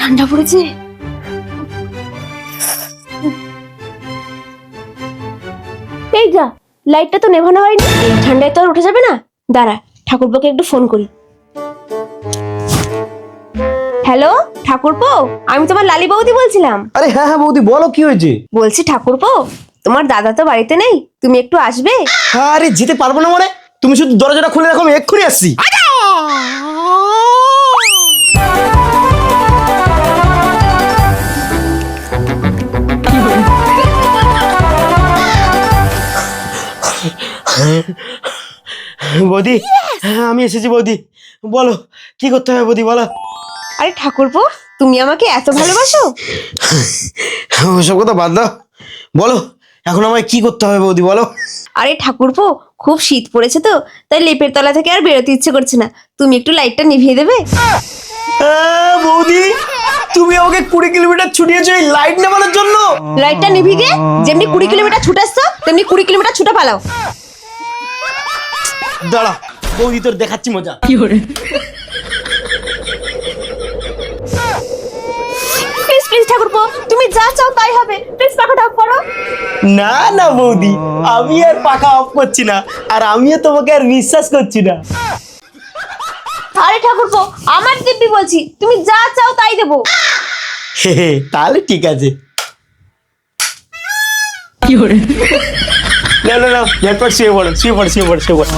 ঠান্ডা পড়েছে? এই যা লাইটটা তো নেভানো হয়নি। এই ঠান্ডায় তো আর উঠে যাবে না? দাঁড়া ঠাকুরপোকে একটু ফোন করি। হ্যালো ঠাকুরপো? আমি তোমার লালি বৌদি বলছিলাম। আরে হ্যাঁ হ্যাঁ বৌদি বলো কি হয়েছে? বলছি ঠাকুরপো তোমার দাদা তো বাড়িতে নেই তুমি একটু আসবে? আরে যেতে পারব না মানে? তুমি শুধু দরজাটা খুলে রাখো আমি এক্ষুনি আসছি। বৌদি আমি এসেছি বৌদি। বলো কি করতে হবে বৌদি বলো। আরে ঠাকুরপো তুমি আমাকে এত ভালোবাসো? ওসব কথা বাদ দাও। বলো এখন আমায় কি করতে হবে বৌদি বলো। আরে ঠাকুরপো খুব শীত পড়েছে তো তাই লেপের তলা থেকে আর বেরোতে ইচ্ছে করছে না। তুমি একটু লাইটটা নিভিয়ে দেবে? বৌদি তুমি আমাকে কুড়ি কিলোমিটার ছুটিয়েছো এই লাইট নেবানোর জন্য। লাইটটা নিভিয়ে যেমনি কুড়ি কিলোমিটার ছুটে আসছো তেমনি কুড়ি কিলোমিটার ছুটে পালাও। দাঁড়া বৌদি তোর দেখাচ্ছি মজা। প্লিজ প্লিজ ঠাকুরপো তুমি যা চাও তাই হবে। প্লিজ পাখাটা অফ করো। না না বৌদি আমি আর পাখা অফ করছি না আর আমিও তোমাকে আর বিশ্বাস করছি না। আরে ঠাকুরপো আমার দিব্যি বলছি তুমি যা চাও তাই দেবো। হে হে, তাহলে ঠিক আছে। না না લે લે લે તો શેવડ શેવડ શેવડ શેવડ